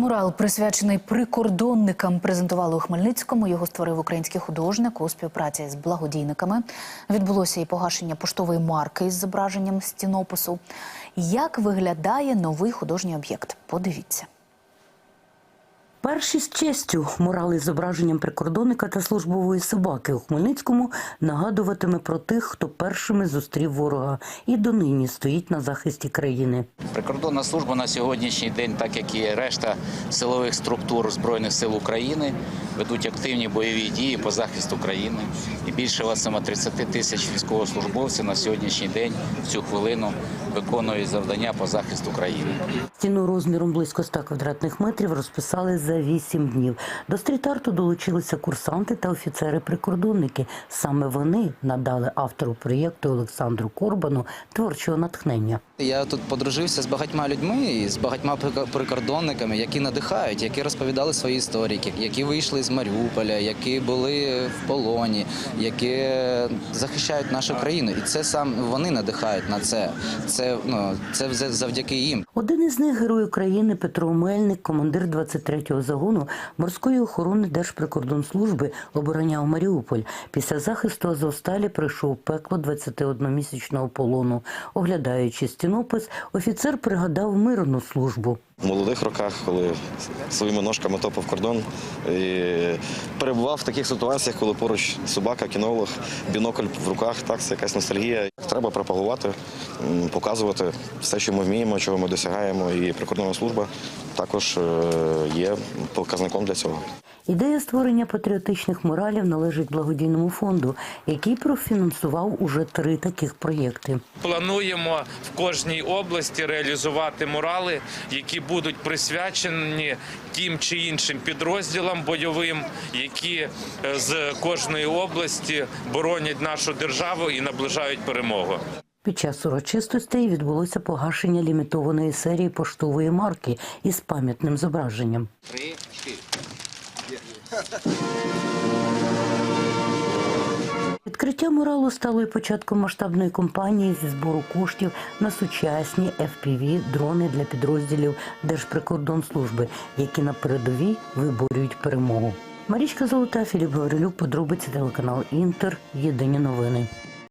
Мурал, присвячений прикордонникам, презентували у Хмельницькому. Його створив український художник у співпраці з благодійниками. Відбулося і погашення поштової марки із зображенням стінопису. Як виглядає новий художній об'єкт? Подивіться. Перші з честю мурали з зображенням прикордонника та службової собаки у Хмельницькому нагадуватиме про тих, хто першими зустрів ворога і донині стоїть на захисті країни. Прикордонна служба на сьогоднішній день, так як і решта силових структур Збройних сил України, ведуть активні бойові дії по захисту країни. І більше 30 тисяч військовослужбовців на сьогоднішній день в цю хвилину виконують завдання по захисту країни. Стіну розміром близько 100 квадратних метрів розписали за 8 днів. До стріт-арту долучилися курсанти та офіцери-прикордонники. Саме вони надали автору проєкту Олександру Корбану творчого натхнення. Я тут подружився з багатьма людьми, і з багатьма прик- прикордонниками, які надихають, які розповідали свої історії, які вийшли з Маріуполя, які були в полоні, які захищають нашу країну. І це сам вони надихають на це. Це ну це завдяки їм. Один із них герой України Петро Мельник, командир 23-го загону морської охорони Держприкордонслужби, обороняв Маріуполь. Після захисту Азовсталі пройшов пекло 21-місячного полону. Оглядаючи стінопис, офіцер пригадав мирну службу. В молодих роках, коли своїми ножками топав кордон, і перебував в таких ситуаціях, коли поруч собака, кінолог, бінокль в руках, так це якась ностальгія. Треба пропагувати, показувати все, що ми вміємо, чого ми досягаємо. І прикордонна служба також е, є показником для цього. Ідея створення патріотичних муралів належить благодійному фонду, який профінансував уже три таких проєкти. Плануємо в кожній області реалізувати мурали, які будуть присвячені тим чи іншим підрозділам бойовим, які е, з кожної області боронять нашу державу і наближають перемогу. Під час урочистостей відбулося погашення лімітованої серії поштової марки із пам'ятним зображенням. Відкриття муралу стало і початком масштабної кампанії зі збору коштів на сучасні FPV дрони для підрозділів Держприкордонслужби, які на передовій виборюють перемогу. Марічка Золота, Філіп Гаврилюк, подробиці телеканал Інтер. Єдині новини.